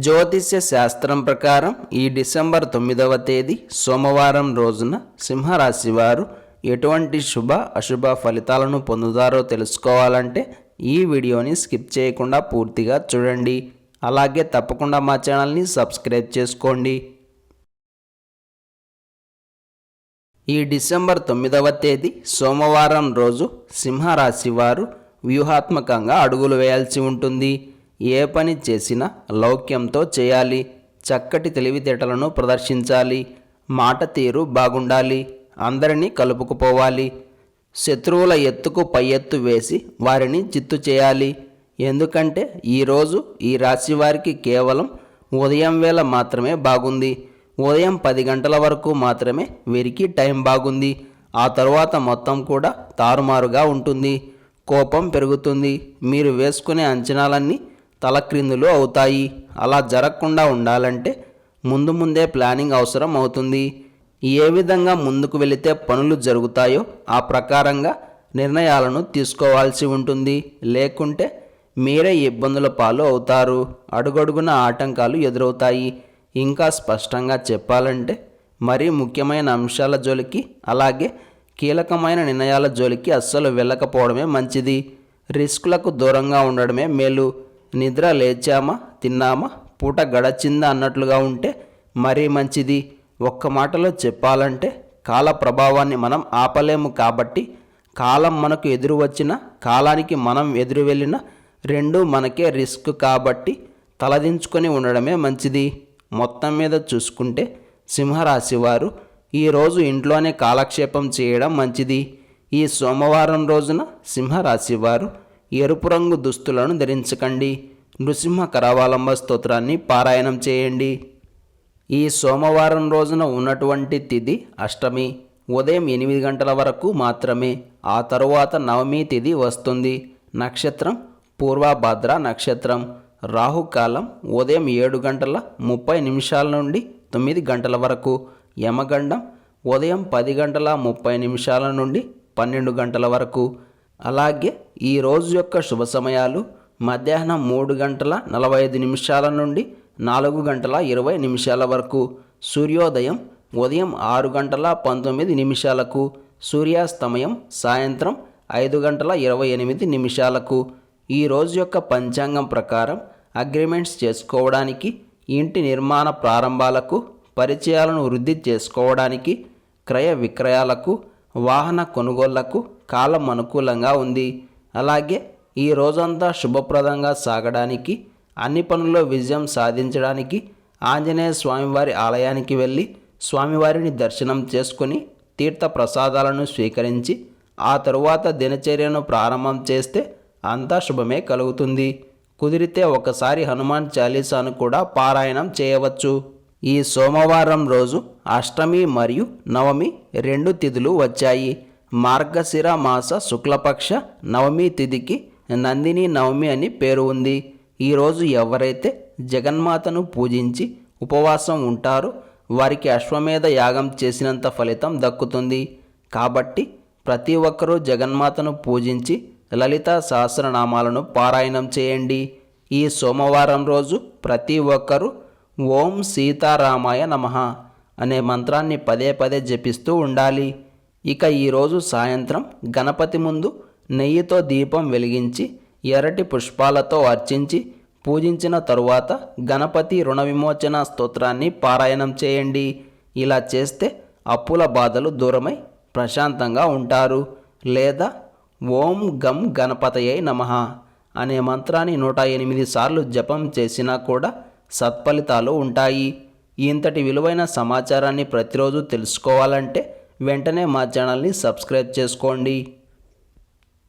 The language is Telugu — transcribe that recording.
జ్యోతిష్య శాస్త్రం ప్రకారం ఈ డిసెంబర్ తొమ్మిదవ తేదీ సోమవారం రోజున సింహరాశి వారు ఎటువంటి శుభ అశుభ ఫలితాలను పొందుతారో తెలుసుకోవాలంటే ఈ వీడియోని స్కిప్ చేయకుండా పూర్తిగా చూడండి. అలాగే తప్పకుండా మా ఛానల్ని సబ్స్క్రైబ్ చేసుకోండి. ఈ డిసెంబర్ తొమ్మిదవ తేదీ సోమవారం రోజు సింహరాశి వారు వ్యూహాత్మకంగా అడుగులు వేయాల్సి ఉంటుంది. ఏ పని చేసినా లౌక్యంతో చేయాలి. చక్కటి తెలివితేటలను ప్రదర్శించాలి. మాట తీరు బాగుండాలి. అందరినీ కలుపుకుపోవాలి. శత్రువుల ఎత్తుకు పై ఎత్తు వేసి వారిని చిత్తు చేయాలి. ఎందుకంటే ఈరోజు ఈ రాశి వారికి కేవలం ఉదయం వేళ మాత్రమే బాగుంది. ఉదయం పది గంటల వరకు మాత్రమే వీరికి టైం బాగుంది. ఆ తరువాత మొత్తం కూడా తారుమారుగా ఉంటుంది. కోపం పెరుగుతుంది. మీరు వేసుకునే అంచనాలన్నీ తలక్రిందులు అవుతాయి. అలా జరగకుండా ఉండాలంటే ముందు ముందే ప్లానింగ్ అవసరం అవుతుంది. ఏ విధంగా ముందుకు వెళితే పనులు జరుగుతాయో ఆ ప్రకారంగా నిర్ణయాలను తీసుకోవాల్సి ఉంటుంది. లేకుంటే మీరే ఇబ్బందుల పాలు అవుతారు. అడుగడుగున ఆటంకాలు ఎదురవుతాయి. ఇంకా స్పష్టంగా చెప్పాలంటే మరీ ముఖ్యమైన అంశాల జోలికి అలాగే కీలకమైన నిర్ణయాల జోలికి అస్సలు వెళ్ళకపోవడమే మంచిది. రిస్కులకు దూరంగా ఉండడమే మేలు. నిద్ర లేచామా? తిన్నామా? పూట గడచిందా అన్నట్లుగా ఉంటే మరీ మంచిది. ఒక్క మాటలో చెప్పాలంటే కాల ప్రభావాన్ని మనం ఆపలేము కాబట్టి కాలం మనకు ఎదురు వచ్చిన కాలానికి మనం ఎదురు వెళ్ళిన రెండూ మనకే రిస్క్ కాబట్టి తలదించుకొని ఉండడమే మంచిది. మొత్తం మీద చూసుకుంటే సింహరాశి వారు ఈరోజు ఇంట్లోనే కాలక్షేపం చేయడం మంచిది. ఈ సోమవారం రోజున సింహరాశి వారు ఎరుపు రంగు దుస్తులను ధరించకండి. నృసింహ కరావలంబ స్తోత్రాన్ని పారాయణం చేయండి. ఈ సోమవారం రోజున ఉన్నటువంటి తిథి అష్టమి. ఉదయం ఎనిమిది గంటల వరకు మాత్రమే. ఆ తరువాత నవమి తిథి వస్తుంది. నక్షత్రం పూర్వభద్ర నక్షత్రం. రాహుకాలం ఉదయం ఏడు గంటల ముప్పై నిమిషాల నుండి తొమ్మిది గంటల వరకు. యమగండం ఉదయం పది గంటల ముప్పై నిమిషాల నుండి పన్నెండు గంటల వరకు. అలాగే ఈ రోజు యొక్క శుభ సమయాలు మధ్యాహ్నం మూడు గంటల నలభై ఐదు నిమిషాల నుండి నాలుగు గంటల ఇరవై నిమిషాల వరకు సూర్యోదయం ఉదయం ఆరు గంటల పంతొమ్మిది నిమిషాలకు సూర్యాస్తమయం సాయంత్రం ఐదు గంటల ఇరవై ఎనిమిది నిమిషాలకు. ఈ రోజు యొక్క పంచాంగం ప్రకారం అగ్రిమెంట్స్ చేసుకోవడానికి ఇంటి నిర్మాణ ప్రారంభాలకు పరిచయాలను వృద్ధి చేసుకోవడానికి క్రయ విక్రయాలకు వాహన కొనుగోళ్ళకు కాలం అనుకూలంగా ఉంది. అలాగే ఈ రోజంతా శుభప్రదంగా సాగడానికి అన్ని పనుల్లో విజయం సాధించడానికి ఆంజనేయ స్వామివారి ఆలయానికి వెళ్ళి స్వామివారిని దర్శనం చేసుకుని తీర్థ ప్రసాదాలను స్వీకరించి ఆ తరువాత దినచర్యను ప్రారంభం చేస్తే అంతా శుభమే కలుగుతుంది. కుదిరితే ఒకసారి హనుమాన్ చాలీసాను కూడా పారాయణం చేయవచ్చు. ఈ సోమవారం రోజు అష్టమి మరియు నవమి రెండు తిథులు వచ్చాయి. మార్గశిర మాస శుక్లపక్ష నవమి తిథికి నందిని నవమి అని పేరు ఉంది. ఈరోజు ఎవరైతే జగన్మాతను పూజించి ఉపవాసం ఉంటారో వారికి అశ్వమేధ యాగం చేసినంత ఫలితం దక్కుతుంది. కాబట్టి ప్రతి ఒక్కరూ జగన్మాతను పూజించి లలిత సహస్రనామాలను పారాయణం చేయండి. ఈ సోమవారం రోజు ప్రతి ఒక్కరూ ఓం సీతారామాయ నమః అనే మంత్రాన్ని పదే పదే జపిస్తూ ఉండాలి. ఇక ఈరోజు సాయంత్రం గణపతి ముందు నెయ్యితో దీపం వెలిగించి ఎర్రటి పుష్పాలతో అర్చించి పూజించిన తరువాత గణపతి రుణ విమోచన స్తోత్రాన్ని పారాయణం చేయండి. ఇలా చేస్తే అప్పుల బాధలు దూరమై ప్రశాంతంగా ఉంటారు. లేదా ఓం గం గణపతయై నమః అనే మంత్రాన్ని నూట ఎనిమిది సార్లు జపం చేసినా కూడా సత్ఫలితాలు ఉంటాయి. ఇంతటి విలువైన సమాచారాన్ని ప్రతిరోజు తెలుసుకోవాలంటే వెంటనే మా ఛానల్ని సబ్స్క్రైబ్ చేసుకోండి.